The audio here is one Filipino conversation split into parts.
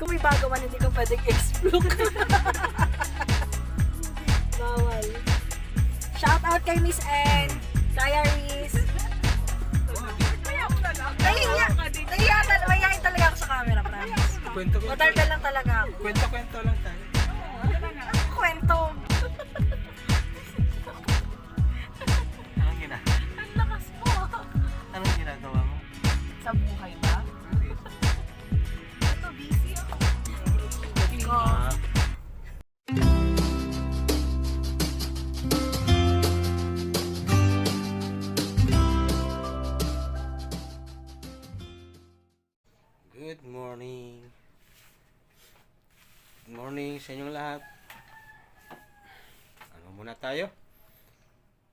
Kung may bago man, hindi ko pwedeng explode. Bawal. Shout out kay Miss N. Diaries. Nahiya. Nahiya talaga. Mahihain talaga ako sa camera, promise. Kwento-kwento. Matardal lang talaga ako. Kwento-kwento lang tayo. Kwento. Tayo?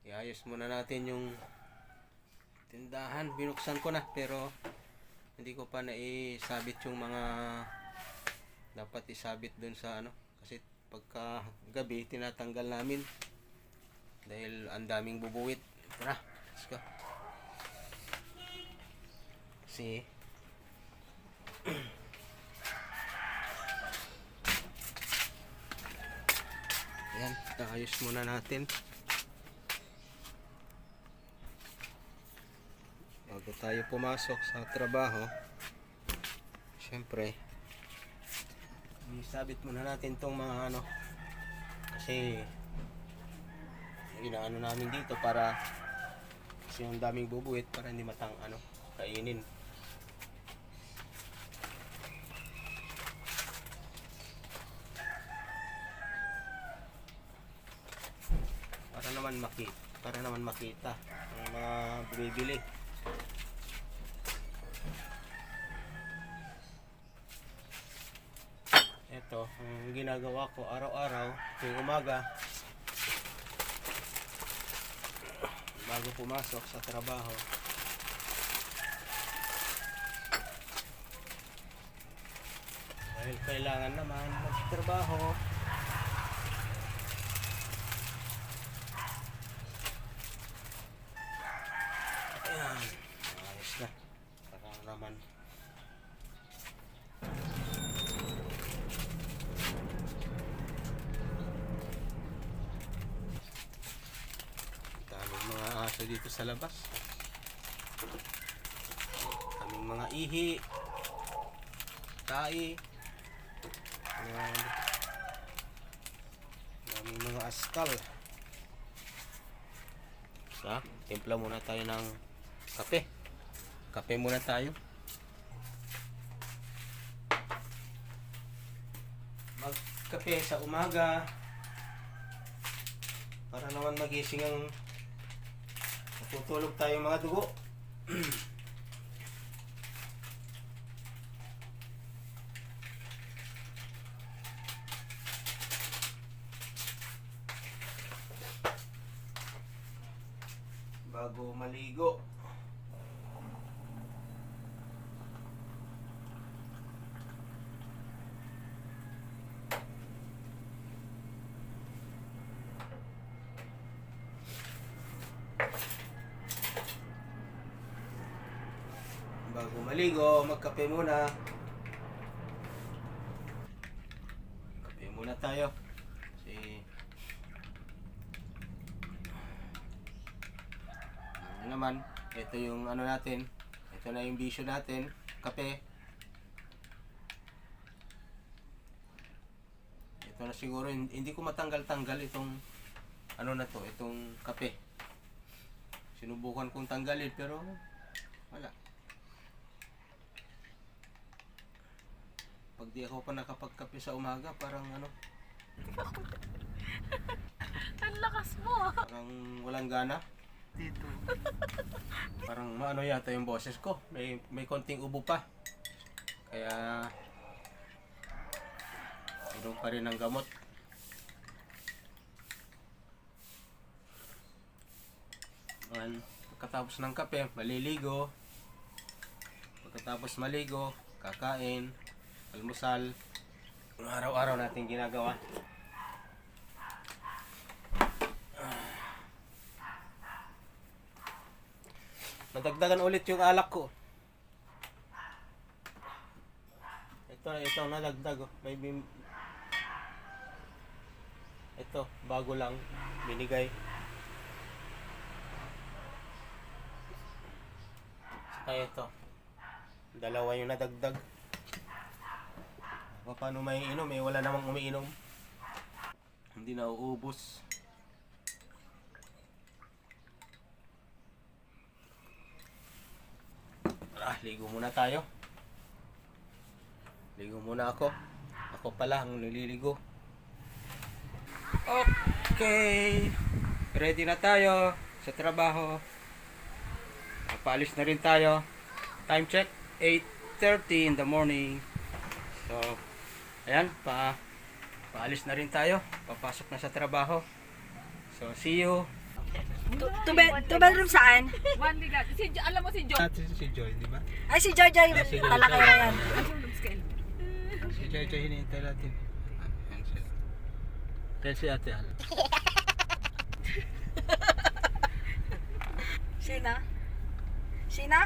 Iayos muna natin yung tindahan. Binuksan ko na pero hindi ko pa naisabit yung mga dapat isabit dun sa ano kasi pagka gabi tinatanggal namin dahil ang daming bubuwit. Tara, let's go. See? Ayan, ayos muna natin. Bago tayo pumasok sa trabaho, syempre, isabit muna natin tong mga ano, kasi inaano namin dito para kasi yung daming bubuwit para hindi matang ano, kainin. para naman makita para naman makita ang mga bumibili ito ang ginagawa ko araw-araw tuwing umaga bago pumasok sa trabaho dahil kailangan naman magtrabaho Ayan. Ayos na. Parang naman. Daming mga aso dito sa labas. Daming mga ihi. Tai. Ayan. Daming mga askal. Sa, timpla muna tayo ng kape. Kape muna tayo. Magkape sa umaga. Para naman magising ang matutulog tayo mga dugo. Bago maligo. Bago maligo, magkape muna. Kape muna tayo. Kasi ano naman, ito yung ano natin. Ito na yung bisyo natin. Kape. Ito na siguro, hin- hindi ko matanggal-tanggal itong ano na to, itong kape. Sinubukan kong tanggalin pero wala. Pag di ako pa nakapagkape sa umaga, parang ano, Ang lakas mo. parang walang gana. Dito. Parang maano yata yung boses ko. May may konting ubo pa. Kaya inom pa rin ng gamot. Ayan, pagkatapos ng kape, maliligo. Pagkatapos maligo, kakain, almusal. Araw-araw natin ginagawa. Nadagdagan ulit yung alak ko. Ito, ito ang nalagdag. Oh. May bim... Ito, bago lang. Binigay. Saka ito. Dalawa yung nadagdag. O, paano may inom eh? Wala namang umiinom. Hindi na uubos. Ah, ligo muna tayo. Ligo muna ako. Ako pala ang nililigo. Okay. Ready na tayo sa trabaho. Paalis na rin tayo. Time check 8:30 in the morning. So, ayan, pa paalis na rin tayo. Papasok na sa trabaho. So, see you. Two, two, bed, two bedroom saan? One ligat. Si, alam mo si John. Si, si Joy, di ba? Ay, si Joy Joy. si Joy Pala Joy. kayo yan. Si Joy Joy hinihintay natin. Ayan si Ate Al. Sina? Sina?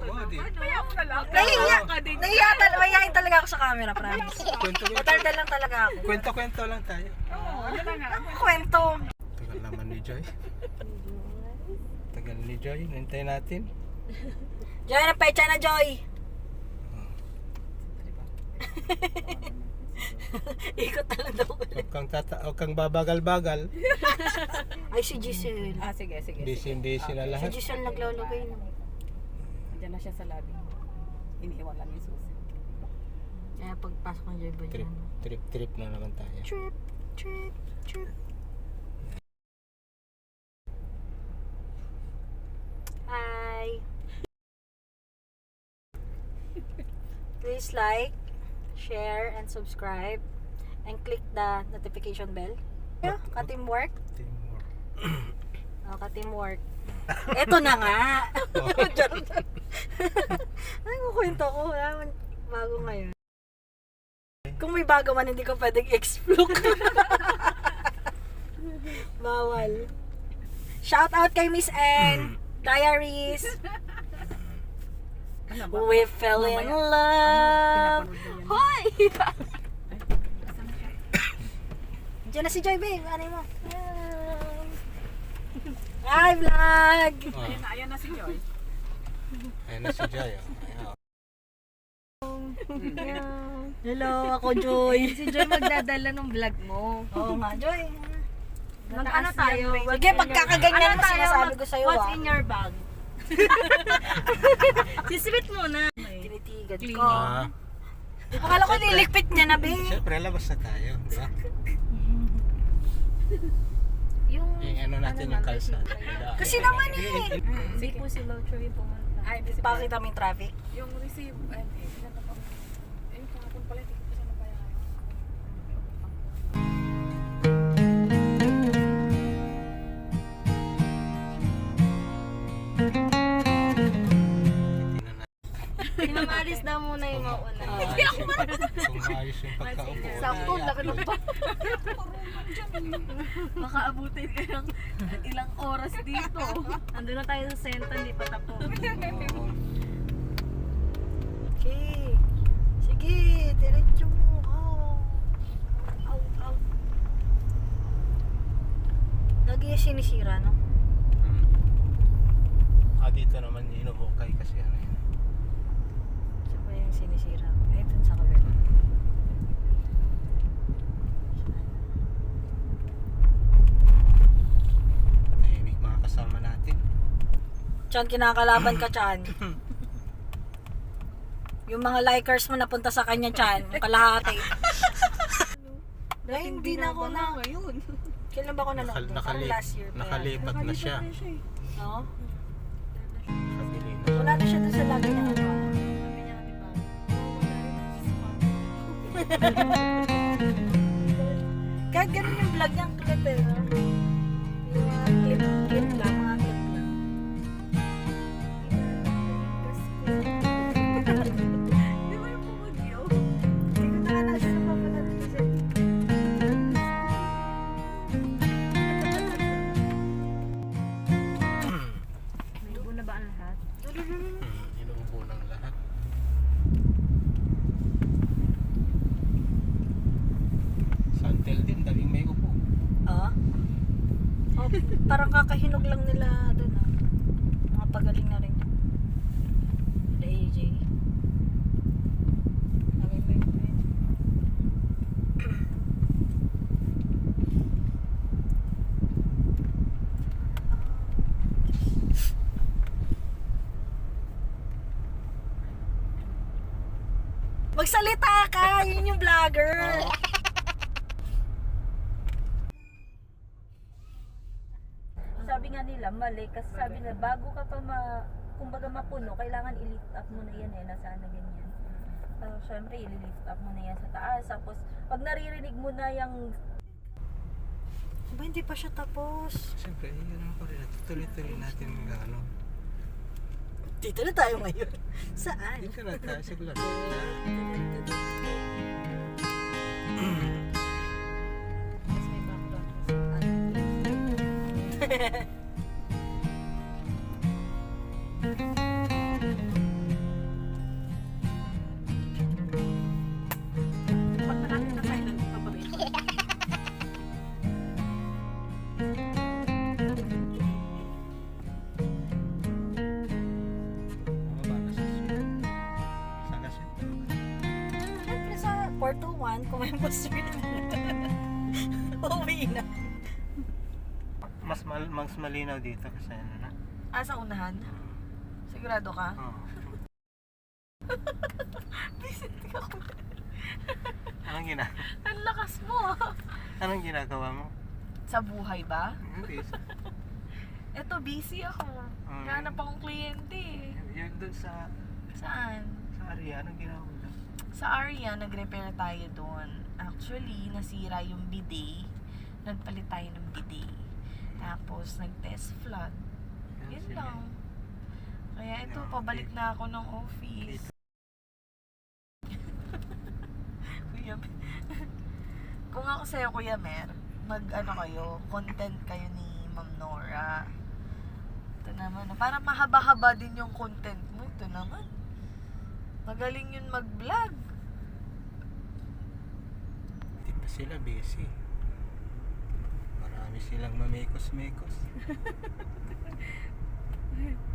Kaya ako na lang. Nahiya. ka din. Nahiya tal- mahihain talaga ako sa camera, promise. Matardal lang talaga ako. Kwento-kwento lang tayo. Oo, ano na nga. Kwento. Tagal naman ni Joy. Tagal ni Joy. Hintay natin. Joy, ng pecha na Joy. Ikot talaga daw. Huwag kang, tata huwag kang babagal-bagal. Ay, si Giselle. Ah, sige, sige. Busy-busy na Si lahat. Giselle naglalagay no. Diyan na siya sa lobby. Iniiwan lang yung susi. Kaya pagpasok ng Joy ba Trip, dyan? trip, trip na naman tayo. Trip, trip, trip. Hi. Please like, share, and subscribe. And click the notification bell. Yeah, ka-teamwork. Teamwork. Oh, ka-teamwork. Ito na nga. Ay, kukwento ko. Wala man- Bago ngayon. Kung may bago man, hindi ko pwedeng explode. Bawal. Shout out kay Miss N. Diaries. Ano ba? We fell in Mamaya. love. Yan. Hoy! Diyan na si Joy, babe. Ano mo? Hi, vlog! Oh, Ayan na, ayan na si Joy. ayan na si Joy. Oh. Ayan. Hello, ako Joy. Si Joy magdadala ng vlog mo. Oo nga, Joy. Mag ano tayo? wait. Sige, pagkakaganyan Ano mo tayo? sinasabi ko sa'yo What's ah. in your bag? Sisibit muna. Tinitigad Cleaning. ko. Ah, Akala ko nilikpit niya na, be. Siyempre, labas na tayo. Di ba? Yung, Yung ano natin yung kalsada. Kasi naman eh. hindi po si Locho yung pumunta. Ay, Pakita mo yung traffic. Yung receive, ay, ilan na pa. Eh, kahapon pala, hindi Pinamalis daw muna yung mauna. Kung ayos yung, kung ayos yung pagkaupo. Sakto, laki ng pa. Baka abutin ka ng ilang oras dito. Andun na tayo sa senta, hindi pa tapos. Okay. Sige, diretso mo. Oh. Aw, aw. Lagi yung sinisira, no? Hmm. Ah, dito naman inuhukay kasi ano yun. Isa pa yung sinisira. Ay, dun sa kabila. Tahimik mga kasama natin. Chan, kinakalaban ka, Chan. Yung mga likers mo napunta sa kanya, Chan. Yung kalahati. Ay, hindi na ako na. Ngayon. Kailan ba ako nanood? Nakal- doon? Parang nakali- last year pa yan. nakalipat na siya. No? Kahit ganun yung vlog niya, parang kakahinog lang nila doon ah. Mga pagaling na rin. Nila AJ. Magsalita ka! Yun yung vlogger! Sabi nga nila, mali. Kasi sabi nila, bago ka pa ma, kumbaga mapuno, kailangan i-lift up mo na yan eh, nasaan na ganyan. So, syempre, i-lift up mo na yan sa taas. Tapos, pag naririnig mo na yung Ba, hindi pa siya tapos. Siyempre, yun ang pa rin. Tuloy-tuloy natin mga ano. Dito na tayo ngayon. Saan? Dito na tayo sa gulat. 421, kung may booster Uwi na. Mas, mal mas malinaw dito kasi ano na. Ah, sa unahan? Sigurado ka? Oh. Anong gina Ang lakas mo. Anong ginagawa mo? Sa buhay ba? Hindi. Eto, busy ako. Mm. Hanap akong kliyente eh. Yung doon sa Saan? sa area, anong ginawa mo doon? Sa Aria, nag-repair tayo doon. Actually, nasira yung bidet. Nagpalit tayo ng bidet. Tapos, nag-test flood. Yun Sige. lang. Kaya ito, pabalik na ako ng office. Kuya. Kung ako sa'yo, Kuya Mer, mag ano kayo, content kayo ni Ma'am Nora. Ito naman, ah, para mahaba-haba din yung content mo. Ito naman. Magaling yun mag-vlog. Hindi pa sila busy. Marami silang mamekos-mekos.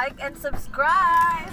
Like and subscribe!